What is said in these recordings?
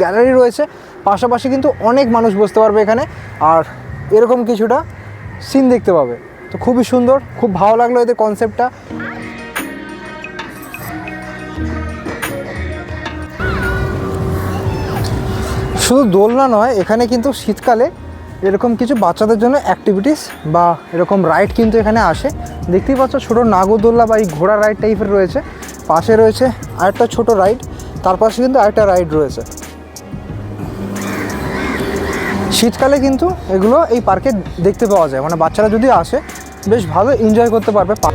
Gallery রয়েছে। পাশাপাশি কিন্তু অনেক মানুষ বসতে পারবে এখানে। আর এরকম কিছুটা সিন দেখতে পাবে। তো খুবই সুন্দর, খুব ভালো লাগল এদের কনসেপ্টটা শুধু দোলনা নয়, এখানে কিন্তু শীতকালে এরকম কিছু বাচ্চাদের জন্য অ্যাক্টিভিটিস বা এরকম রাইড কিন্তু এখানে আসে। দেখতেই পাচ্ছ ছোটো নাগরদোল্লা বা এই ঘোড়া রাইড টাইপের রয়েছে। পাশে রয়েছে আরেকটা ছোট রাইড তার পাশে কিন্তু আরেকটা রাইড রয়েছে। শীতকালে কিন্তু এগুলো এই পার্কে দেখতে পাওয়া যায়। মানে বাচ্চারা যদি আসে, বেশ ভালো এনজয় করতে পারবে পা-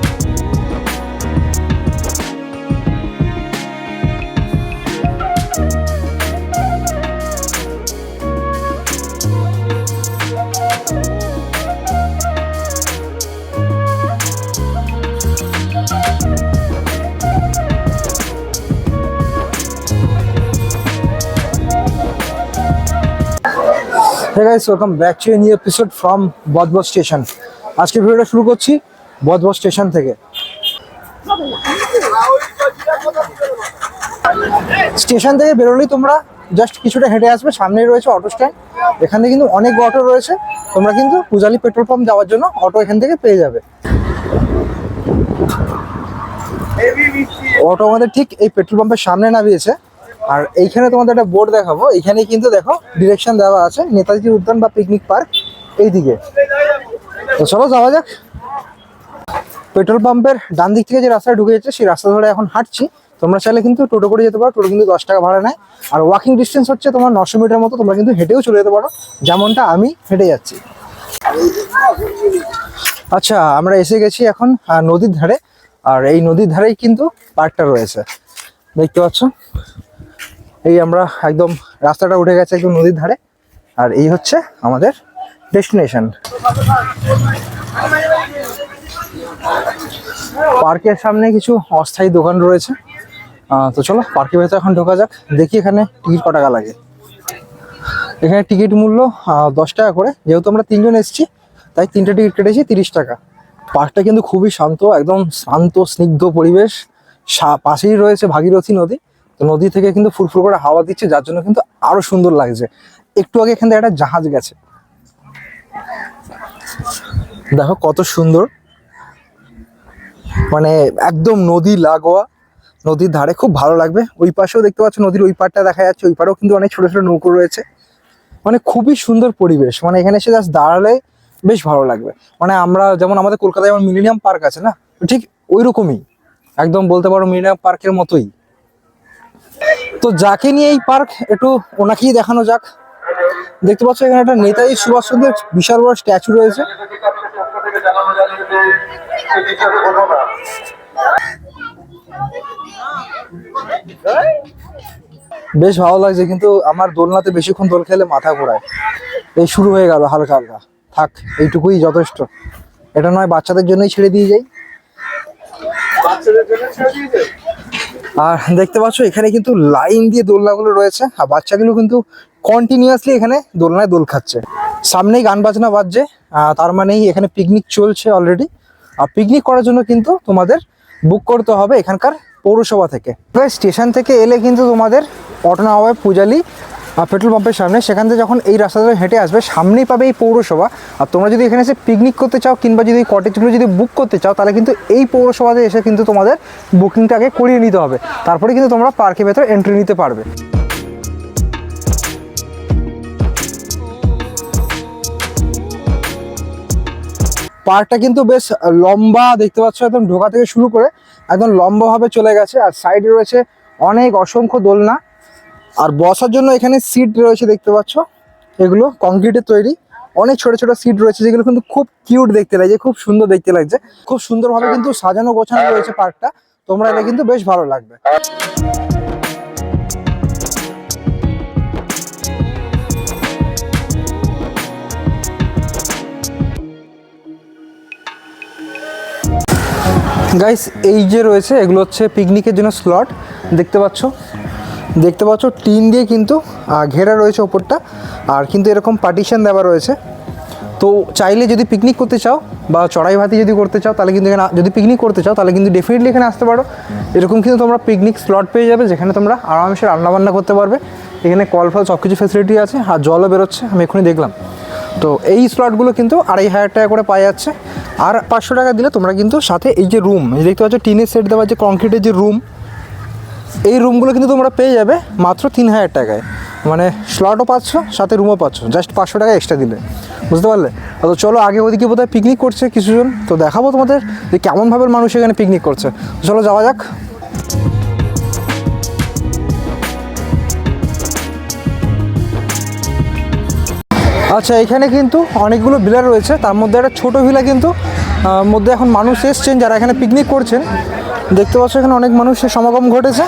hey guys welcome back to new episode from বদবদ station আজকে ভিডিওটা শুরু করছি বদবদ স্টেশন থেকে। স্টেশন থেকে বেরোলেই তোমরা জাস্ট কিছুটা হেঁটে আসবে, সামনেই রয়েছে অটো স্ট্যান্ড এখানে কিন্তু অনেক অটো রয়েছে, তোমরা কিন্তু পূজালি পেট্রোল পাম্প যাওয়ার জন্য অটো এখান থেকে পেয়ে যাবে। অটো আমাদের ঠিক এই পেট্রোল পাম্পের সামনে নামিয়েছে। আর এইখানে তোমাদের একটা বোর্ড দেখাবো। এইখানে কিন্তু দেখো ডিরেকশন দেওয়া আছে, নেতাজি উদ্যান বা পিকনিক পার্ক এইদিকে। তো চলো যাওয়া যাক। পেট্রোল পাম্পের ডান দিক থেকে যে রাস্তায় ঢুকে যাচ্ছে, সেই রাস্তা ধরে এখন হাঁটছি। তোমরা চাইলে কিন্তু টোটো করে যেতে পারো, টোটো কিন্তু দশ টাকা ভাড়া নেয়। আর ওয়াকিং ডিস্টেন্স হচ্ছে তোমার নশো মিটার মতো, তোমরা কিন্তু হেঁটেও চলে যেতে পারো। যেমনটা আমি হেঁটে যাচ্ছি। আচ্ছা আমরা এসে গেছি এখন নদীর ধারে। আর এই নদীর ধারেই কিন্তু পার্কটা রয়েছে। দেখতে পাচ্ছ? এই আমরা একদম রাস্তাটা উঠে গেছে একদম নদীর ধারে। আর এই হচ্ছে আমাদের ডেস্টিনেশন পার্কের সামনে কিছু অস্থায়ী দোকান রয়েছে। তো চলো পার্কের ভেতরে এখন ঢোকা যাক, দেখি এখানে টিকিট ক টাকা লাগে। এখানে টিকিট মূল্য দশ টাকা করে। যেহেতু আমরা তিনজন এসেছি, তাই তিনটে টিকিট কেটেছি তিরিশ টাকা। পার্কটা কিন্তু খুবই শান্ত, একদম শান্ত, স্নিগ্ধ পরিবেশ। পাশেই রয়েছে ভাগীরথী নদী। তো নদী থেকে কিন্তু ফুরফুর করে হাওয়া দিচ্ছে, যার জন্য কিন্তু আরও সুন্দর লাগছে। একটু আগে এখান থেকে একটা জাহাজ গেছে। দেখো কত সুন্দর। মানে একদম নদী লাগোয়া, নদীর ধারে খুব ভালো লাগবে। ওই পাশেও দেখতে পাচ্ছ নদীর ওই পারটা দেখা যাচ্ছে, ওই পারেও কিন্তু অনেক ছোট ছোট নৌকো রয়েছে। মানে খুবই সুন্দর পরিবেশ। মানে এখানে এসে জাস্ট দাঁড়ালে বেশ ভালো লাগবে। মানে আমরা যেমন আমাদের কলকাতায় যেমন মিলেনিয়াম পার্ক আছে না, ঠিক ওই রকমই একদম বলতে পারো মিলেনিয়াম পার্কের মতোই। তো যাকে নিয়ে এই পার্ক, একটু ওনাকেই দেখানো যাক। দেখতে পাচ্ছ এখানে একটা নেতাজি সুভাষচন্দ্রের বিশাল বড় স্ট্যাচু রয়েছে। বেশ ভালো লাগছে, কিন্তু আমার দোলনাতে বেশিক্ষণ দোল খেলে মাথা ঘোরায়। এই শুরু হয়ে গেল হালকা হালকা। থাক, এইটুকুই যথেষ্ট। এটা নয়, বাচ্চাদের জন্যই ছেড়ে দিয়ে যাই। আর দেখতে পাচ্ছ, এখানে কিন্তু লাইন দিয়ে দোলনাগুলো রয়েছে, আর বাচ্চাগুলো কিন্তু কন্টিনিউয়াসলি এখানে দোলনায় দোল খাচ্ছে। সামনেই গান বাজনা বাজছে তার মানেই এখানে পিকনিক চলছে অলরেডি আর পিকনিক করার জন্য কিন্তু তোমাদের বুক করতে হবে এখানকার পৌরসভা থেকে। স্টেশন থেকে এলে কিন্তু তোমাদের পটনা হবে পূজালি পেট্রোল পাম্পের সামনে, সেখান থেকে যখন এই রাস্তা ধরে হেঁটে আসবে, সামনেই পাবে এই পৌরসভা। আর তোমরা যদি এখানে এসে পিকনিক করতে চাও কিংবা যদি কটেজগুলো যদি বুক করতে চাও, তাহলে কিন্তু এই পৌরসভাতে এসে কিন্তু তোমাদের বুকিংটাকে করিয়ে নিতে হবে। তারপরে কিন্তু তোমরা পার্কের ভেতরে এন্ট্রি নিতে পারবে। পার্কটা কিন্তু বেশ লম্বা, দেখতে পাচ্ছ, একদম ঢোকা থেকে শুরু করে একদম লম্বাভাবে চলে গেছে। আর সাইডে রয়েছে অনেক অসংখ্য দোলনা। আর বসার জন্য এখানে সিট রয়েছে দেখতে পাচ্ছ। এগুলো কংক্রিটের তৈরি। অনেক ছোট ছোট সিট রয়েছে যেগুলো কিন্তু খুব কিউট দেখতে লাগছে, খুব সুন্দর দেখতে লাগছে। খুব সুন্দরভাবে কিন্তু সাজানো গোছানো রয়েছে পার্কটা তোমরা এটা কিন্তু বেশ ভালো লাগবে। গাইস এই যে রয়েছে, এগুলো হচ্ছে পিকনিকের জন্য স্লট দেখতে পাচ্ছ? দেখতে পাচ্ছ, টিন দিয়ে কিন্তু ঘেরা রয়েছে ওপরটা, আর কিন্তু এরকম পার্টিশন দেওয়া রয়েছে। তো চাইলে যদি পিকনিক করতে চাও, বা চড়াই ভাতি যদি করতে চাও, তাহলে কিন্তু এখানে যদি পিকনিক করতে চাও, তাহলে কিন্তু ডেফিনেটলি এখানে আসতে পারো। এরকম কিন্তু তোমরা পিকনিক স্লট পেয়ে যাবে, যেখানে তোমরা আরামসে রান্নাবান্না করতে পারবে। এখানে কল ফল সব কিছু ফেসিলিটি আছে, আর জলও বেরোচ্ছে, আমি এক্ষুনি দেখলাম। তো এই স্লটগুলো কিন্তু আড়াই হাজার টাকা করে পাওয়া যাচ্ছে। আর পাঁচশো টাকা দিলে তোমরা কিন্তু সাথে এই যে রুম দেখতে পাচ্ছ, টিনের সেট দেওয়া যে কংক্রিটের যে রুম এই রুমগুলো কিন্তু তোমরা পেয়ে যাবে মাত্র তিন হাজার টাকায়। মানে স্লটও পাচ্ছ, সাথে রুমও পাচ্ছ। জাস্ট পাঁচশো টাকা এক্সট্রা দিলে। বুঝতে পারলে? তো চলো আগে ওদিকে বোধহয় পিকনিক করছে কিছুজন। তো দেখাবো তোমাদের যে কেমনভাবে মানুষ এখানে পিকনিক করছে। চলো যাওয়া যাক। আচ্ছা এখানে কিন্তু অনেকগুলো ভিলা রয়েছে। তার মধ্যে একটা ছোটো ভিলা কিন্তু মধ্যে এখন মানুষ এসছেন যারা এখানে পিকনিক করছেন। দেখতে পাচ্ছ এখানে অনেক মানুষের সমাগম ঘটেছে।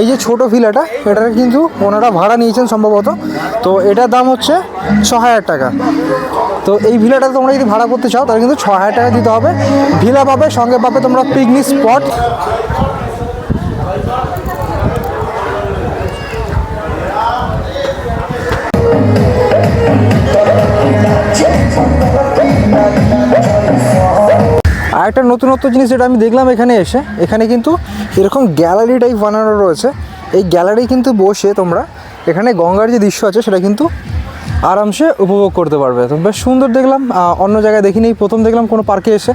এই যে ছোট ভিলাটা, এটার কিন্তু ওনারা ভাড়া নিয়েছেন সম্ভবত। তো এটার দাম হচ্ছে ছ হাজার টাকা। তো এই ভিলাটা তোমরা যদি ভাড়া করতে চাও, তাহলে কিন্তু ছ হাজার টাকা দিতে হবে। ভিলা পাবে, সঙ্গে পাবে তোমরা পিকনিক স্পট নতুনত্ব জিনিস যেটা আমি দেখলাম এখানে এসে, এখানে কিন্তু এরকম গ্যালারি টাইপ বানানো রয়েছে। এই গ্যালারি কিন্তু বসে তোমরা, এখানে গঙ্গার যে দৃশ্য আছে সেটা কিন্তু আরামসে উপভোগ করতে পারবে। তো বেশ সুন্দর দেখলাম অন্য জায়গায় দেখিনি, প্রথম দেখলাম কোনো পার্কে এসে।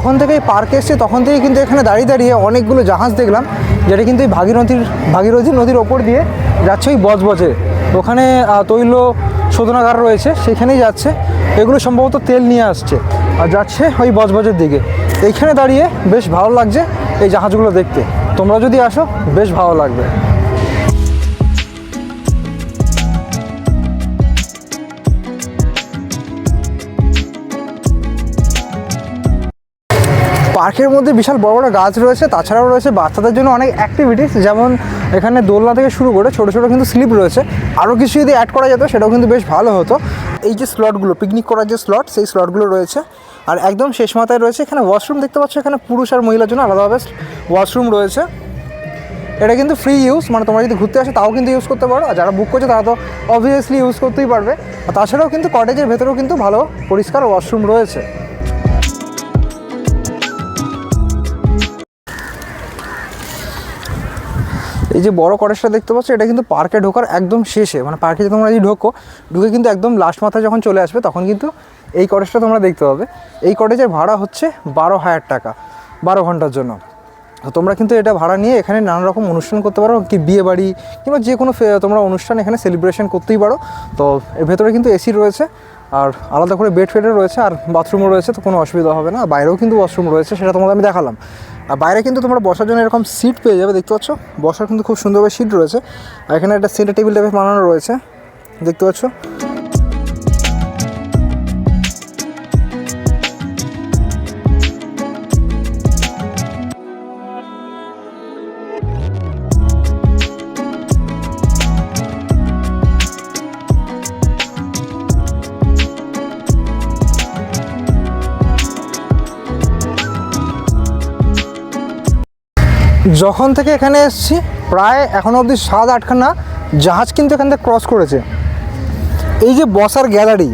যখন থেকে এই পার্কে এসছে, তখন থেকে কিন্তু এখানে দাঁড়িয়ে দাঁড়িয়ে অনেকগুলো জাহাজ দেখলাম, যেটা কিন্তু এই ভাগীরথীর ভাগীরথী নদীর ওপর দিয়ে যাচ্ছে ওই বজবজে। ওখানে তৈল শোধনাগার রয়েছে, সেখানেই যাচ্ছে। এগুলো সম্ভবত তেল নিয়ে আসছে আর যাচ্ছে ওই বজবজের দিকে। এইখানে দাঁড়িয়ে বেশ ভালো লাগছে এই জাহাজগুলো দেখতে। তোমরা যদি আসো, বেশ ভালো লাগবে। পার্কের মধ্যে বিশাল বড় বড় গাছ রয়েছে, তাছাড়াও রয়েছে বাচ্চাদের জন্য অনেক অ্যাক্টিভিটিস যেমন এখানে দোলনা থেকে শুরু করে ছোটো ছোটো কিন্তু স্লিপ রয়েছে। আরও কিছু যদি অ্যাড করা যেত, সেটাও কিন্তু বেশ ভালো হতো। এই যে স্লটগুলো পিকনিক করার যে স্লট সেই স্লটগুলো রয়েছে। আর একদম শেষ মাথায় রয়েছে এখানে ওয়াশরুম দেখতে পাচ্ছ এখানে পুরুষ আর মহিলার জন্য আলাদাভাবে ওয়াশরুম রয়েছে। এটা কিন্তু ফ্রি ইউজ মানে তোমরা যদি ঘুরতে আসো তাও কিন্তু ইউজ করতে পারো, আর যারা বুক করছে তারা তো অবভিয়াসলি ইউজ করতেই পারবে। আর তাছাড়াও কিন্তু কটেজের ভেতরেও কিন্তু ভালো পরিষ্কার ওয়াশরুম রয়েছে। এই যে বড় কটেজটা দেখতে পাচ্ছ, এটা কিন্তু পার্কে ঢোকার একদম শেষে। মানে পার্কে তোমরা যদি ঢোকো, ঢুকে কিন্তু একদম লাস্ট মাথায় যখন চলে আসবে, তখন কিন্তু এই কটেজটা তোমরা দেখতে পাবে। এই কটেজের ভাড়া হচ্ছে বারো হাজার টাকা, বারো ঘণ্টার জন্য। তো তোমরা কিন্তু এটা ভাড়া নিয়ে এখানে নানা রকম অনুষ্ঠান করতে পারো, কি বিয়ে বাড়ি কিংবা যে কোনো তোমরা অনুষ্ঠান এখানে সেলিব্রেশন করতেই পারো। তো এর ভেতরে কিন্তু এসি রয়েছে। আর আলাদা করে বেড ফেডও রয়েছে, আর বাথরুমও রয়েছে, তো কোনো অসুবিধা হবে না। বাইরেও কিন্তু ওয়াশরুম রয়েছে, সেটা তোমাদের আমি দেখালাম। আর বাইরে কিন্তু তোমরা বসার জন্য এরকম সিট পেয়ে যাবে, দেখতে পাচ্ছ? বসার কিন্তু খুব সুন্দরভাবে সিট রয়েছে। আর এখানে একটা সেন্টার টেবিল টাইপের বানানো রয়েছে, দেখতে পাচ্ছ? যখন থেকে এখানে এসেছি, প্রায় এখনও অবধি সাত আটখানা জাহাজ কিন্তু এখান থেকে ক্রস করেছে। এই যে বসার গ্যালারি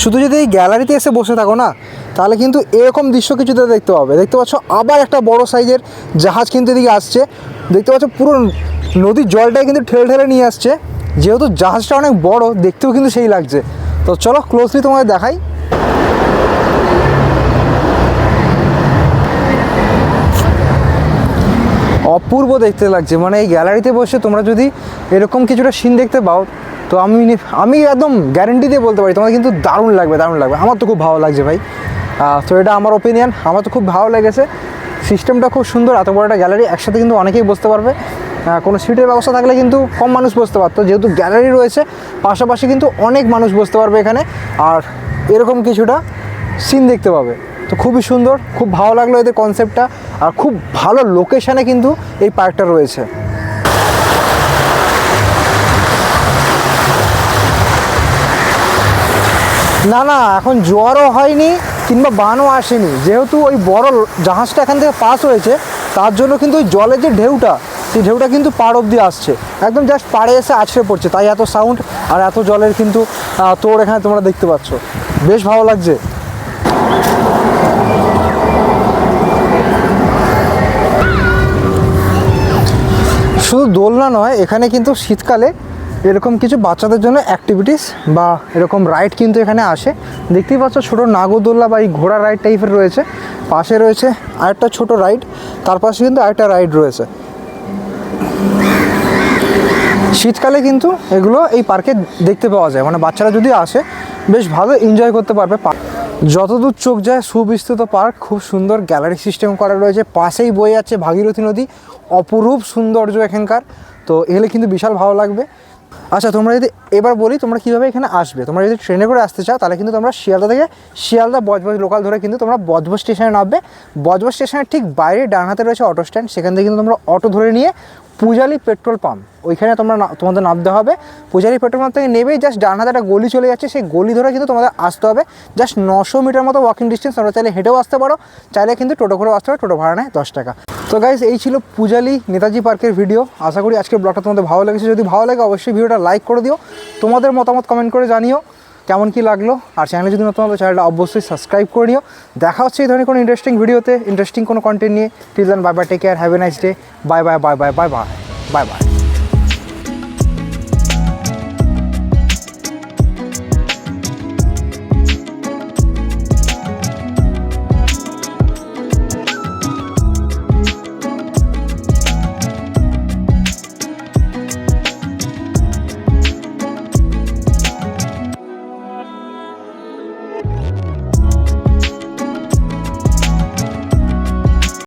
শুধু যদি এই গ্যালারিতে এসে বসে থাকো না, তাহলে কিন্তু এরকম দৃশ্য কিছুতে দেখতে পাবে। দেখতে পাচ্ছ আবার একটা বড় সাইজের জাহাজ কিন্তু এদিকে আসছে। দেখতে পাচ্ছ পুরো নদীর জলটাই কিন্তু ঠেলে ঠেলে নিয়ে আসছে। যেহেতু জাহাজটা অনেক বড়, দেখতেও কিন্তু সেই লাগছে। তো চলো ক্লোজলি তোমাদের দেখাই। অপূর্ব দেখতে লাগছে। মানে এই গ্যালারিতে বসে তোমরা যদি এরকম কিছুটা সিন দেখতে পাও, তো আমি আমি একদম গ্যারেন্টি দিয়ে বলতে পারি তোমার কিন্তু দারুণ লাগবে দারুণ লাগবে। আমার তো খুব ভালো লাগছে ভাই। তো এটা আমার ওপিনিয়ন আমার তো খুব ভালো লেগেছে। সিস্টেমটা খুব সুন্দর, এত বড় একটা গ্যালারি একসাথে কিন্তু অনেকেই বসতে পারবে। কোনো সিটের ব্যবস্থা থাকলে কিন্তু কম মানুষ বসতে পারতো। যেহেতু গ্যালারি রয়েছে, পাশাপাশি কিন্তু অনেক মানুষ বসতে পারবে এখানে। আর এরকম কিছুটা সিন দেখতে পাবে। তো খুবই সুন্দর, খুব ভালো লাগল এদের কনসেপ্টটা আর খুব ভালো লোকেশানে কিন্তু এই পার্কটা রয়েছে। না না, এখন জোয়ারও হয়নি কিংবা বানও আসেনি। যেহেতু ওই বড় জাহাজটা এখান থেকে পাস হয়েছে, তার জন্য কিন্তু ওই জলের যে ঢেউটা, সেই ঢেউটা কিন্তু পাড় অব্দি আসছে। একদম জাস্ট পাড়ে এসে আছড়ে পড়ছে, তাই এত সাউন্ড আর এত জলের কিন্তু তোর এখানে তোমরা দেখতে পাচ্ছ। বেশ ভালো লাগছে। শুধু দোলনা নয়, এখানে কিন্তু শীতকালে এরকম কিছু বাচ্চাদের জন্য অ্যাক্টিভিটিস বা এরকম রাইড কিন্তু এখানে আসে। দেখতেই পাচ্ছ ছোটো নাগরদোল্লা বা এই ঘোড়া রাইড টাইপের রয়েছে। পাশে রয়েছে আরেকটা ছোট রাইড তার পাশে কিন্তু আরেকটা রাইড রয়েছে। শীতকালে কিন্তু এগুলো এই পার্কে দেখতে পাওয়া যায়। মানে বাচ্চারা যদি আসে, বেশ ভালো এনজয় করতে পারবে পা- যতদূর চোখ যায়, সুবিস্তৃত পার্ক, খুব সুন্দর গ্যালারি সিস্টেম করা রয়েছে। পাশেই বয়ে যাচ্ছে ভাগীরথী নদী, অপরূপ সৌন্দর্য এখানকার। তো এলে কিন্তু বিশাল ভালো লাগবে। আচ্ছা তোমরা যদি এবার বলি, তোমরা কীভাবে এখানে আসবে? তোমরা যদি ট্রেনে করে আসতে চাও, তাহলে কিন্তু তোমরা শিয়ালদা থেকে শিয়ালদা বজবজ লোকাল ধরে কিন্তু তোমরা বজবজ স্টেশনে নামবে। বজবজ স্টেশনের ঠিক বাইরে ডান হাতে রয়েছে অটো স্ট্যান্ড। সেখান থেকে কিন্তু তোমরা অটো ধরে নিয়ে পূজালি পেট্রোল পাম্প। ওইখানে তোমরা তোমাদের নামতে হবে। পূজালি পেট্রোল পাম্প থেকে নেবেই, জাস্ট ডান হাতে একটা গলি চলে যাচ্ছে, সেই গলি ধরে কিন্তু তোমাদের আসতে হবে। জাস্ট নশো মিটার মতো ওয়াকিং ডিস্টেন্স তোমরা চাইলে হেঁটেও আসতে পারো, চাইলে কিন্তু টোটো করেও আসতে পারো, টোটো ভাড়া নেয় দশ টাকা। তো গাইজ এই ছিল পূজালি নেতাজি পার্কের ভিডিও আশা করি আজকের ব্লগটা তোমাদের ভালো লেগেছে। যদি ভালো লাগে, অবশ্যই ভিডিওটা লাইক করে দিও। তোমাদের মতামত কমেন্ট করে জানিও। কেমন কি লাগল? আর চ্যানেলে যদি নতুন হবে চ্যানেলটা অবশ্যই সাবস্ক্রাইব করে নিও। দেখা হচ্ছে এই ধরনের কোনো ইন্টারেস্টিং ভিডিওতে ইন্টারেস্টিং কোনো কন্টেন্ট নিয়ে। Till then bye bye take care have a nice day bye bye bye bye bye bye bye bye